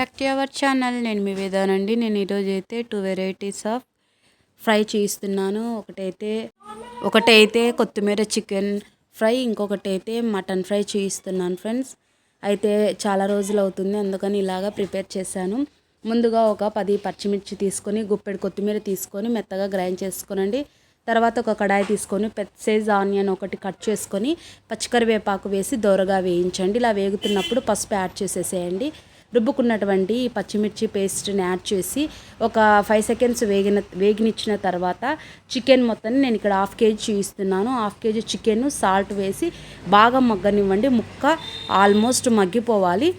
Back to our channel నేను మీ వేదానండి నేను ఈరోజు అయితే టూ వెరైటీస్ ఆఫ్ ఫ్రై చేయిస్తున్నాను. ఒకటైతే ఒకటైతే కొత్తిమీర చికెన్ ఫ్రై ఇంకొకటి అయితే మటన్ ఫ్రై చేయిస్తున్నాను ఫ్రెండ్స్ అయితే చాలా రోజులు అవుతుంది. అందుకని ఇలాగా ప్రిపేర్ చేశాను. ముందుగా ఒక పది పచ్చిమిర్చి తీసుకొని గుప్పెడు కొత్తిమీర తీసుకొని మెత్తగా గ్రైండ్ చేసుకోనండి. తర్వాత ఒక కడాయి తీసుకొని పెద్ద సైజ్ ఆనియన్ ఒకటి కట్ చేసుకొని పచ్చికరివేపాకు వేసి దోరగా వేయించండి. ఇలా వేగుతున్నప్పుడు పసుపు యాడ్ చేసేసేయండి. రుబ్బుకున్నటువంటి పచ్చిమిర్చి పేస్ట్ని యాడ్ చేసి ఒక ఫైవ్ సెకండ్స్ వేగిన వేగినిచ్చిన తర్వాత చికెన్ మొత్తాన్ని నేను ఇక్కడ హాఫ్ కేజీ చూపిస్తున్నాను హాఫ్ కేజీ చికెన్ సాల్ట్ వేసి బాగా మగ్గనివ్వండి. ముక్క ఆల్మోస్ట్ మగ్గిపోవాలి.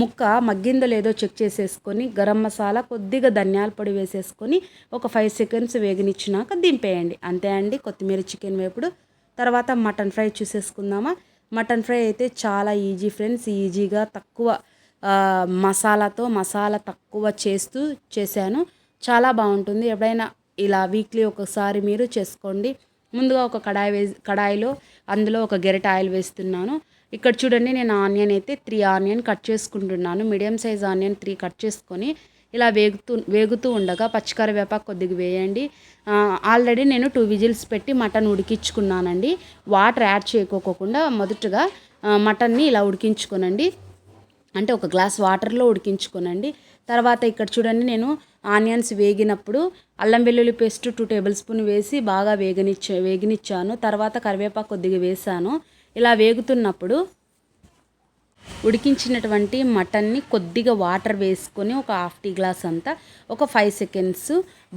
ముక్క మగ్గిందో లేదో చెక్ చేసేసుకొని గరం మసాలా కొద్దిగా ధనియాల పొడి వేసేసుకొని ఒక ఫైవ్ సెకండ్స్ వేగనిచ్చినాక దింపేయండి. అంతే అండి. కొత్తిమీర చికెన్ వేపుడు. తర్వాత మటన్ ఫ్రై చూసేసుకుందామా? మటన్ ఫ్రై అయితే చాలా ఈజీ ఫ్రెండ్స్ ఈజీగా తక్కువ మసాలాతో మసాలా తక్కువ చేస్తూ చేశాను. చాలా బాగుంటుంది. ఎప్పుడైనా ఇలా వీక్లీ ఒకసారి మీరు చేసుకోండి. ముందుగా ఒక కడాయి వే కడాయిలో అందులో ఒక గెరట ఆయిల్ వేస్తున్నాను. ఇక్కడ చూడండి నేను ఆనియన్ అయితే త్రీ ఆనియన్ కట్ చేసుకుంటున్నాను. Medium size onion three cut చేసుకొని ఇలా వేగుతూ వేగుతూ ఉండగా పచ్చికరివేపాకు కొద్దిగా వేయండి. ఆల్రెడీ నేను టూ విజిల్స్ పెట్టి మటన్ ఉడికించుకున్నానండి. వాటర్ యాడ్ చేయకోకుండా మొదటగా మటన్ని ఇలా ఉడికించుకోనండి. అంటే ఒక గ్లాస్ వాటర్లో ఉడికించుకోనండి. తర్వాత ఇక్కడ చూడండి నేను ఆనియన్స్ వేగినప్పుడు అల్లం వెల్లుల్లి పేస్ట్ టూ టేబుల్ స్పూన్ వేసి బాగా వేగనిచ్చ వేగనిచ్చాను. తర్వాత కరివేపాకు కొద్దిగా వేసాను. ఇలా వేగుతున్నప్పుడు ఉడికించినటువంటి మటన్ని కొద్దిగా వాటర్ వేసుకొని ఒక హాఫ్ టీ గ్లాస్ అంతా ఒక ఫైవ్ సెకండ్స్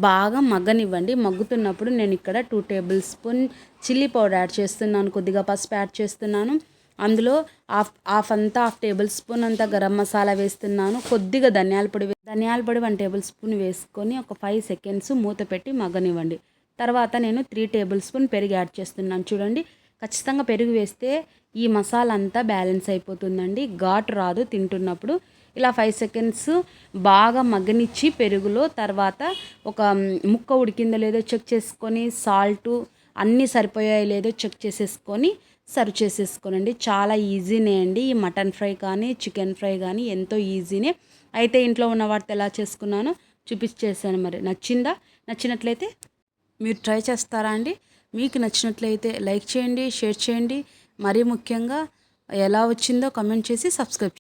బాగా మగ్గనివ్వండి. మగ్గుతున్నప్పుడు నేను ఇక్కడ two tablespoon chilli powder add చేస్తున్నాను. కొద్దిగా పసుపు యాడ్ చేస్తున్నాను. అందులో హాఫ్ హాఫ్ అంతా హాఫ్ టేబుల్ స్పూన్ అంతా గరం మసాలా వేస్తున్నాను. కొద్దిగా ధనియాల పొడి ధనియాల పొడి వన్ టేబుల్ స్పూన్ వేసుకొని ఒక ఫైవ్ సెకండ్స్ మూత పెట్టి మగ్గనివ్వండి. తర్వాత నేను త్రీ టేబుల్ స్పూన్ పెరుగు యాడ్ చేస్తున్నాను. చూడండి ఖచ్చితంగా పెరుగు వేస్తే ఈ మసాలా అంతా బ్యాలెన్స్ అయిపోతుందండి. ఘాటు రాదు తింటున్నప్పుడు. ఇలా ఫైవ్ సెకండ్స్ బాగా మగ్గనిచ్చి పెరుగులో తర్వాత ఒక ముక్క ఉడికిందో లేదో చెక్ చేసుకొని సాల్టు అన్నీ సరిపోయాయో లేదో చెక్ చేసేసుకొని సర్వ్ చేసేసుకోనండి. చాలా ఈజీనే అండి. ఈ మటన్ ఫ్రై కానీ చికెన్ ఫ్రై కానీ ఎంతో ఈజీనే. అయితే ఇంట్లో ఉన్న వాటితో ఎలా చేసుకున్నానో చూపించేసాను మరి. నచ్చిందా? నచ్చినట్లయితే మీరు ట్రై చేస్తారా అండి? మీకు నచ్చినట్లయితే లైక్ చేయండి షేర్ చేయండి. మరీ ముఖ్యంగా ఎలా వచ్చిందో కమెంట్ చేసి సబ్స్క్రైబ్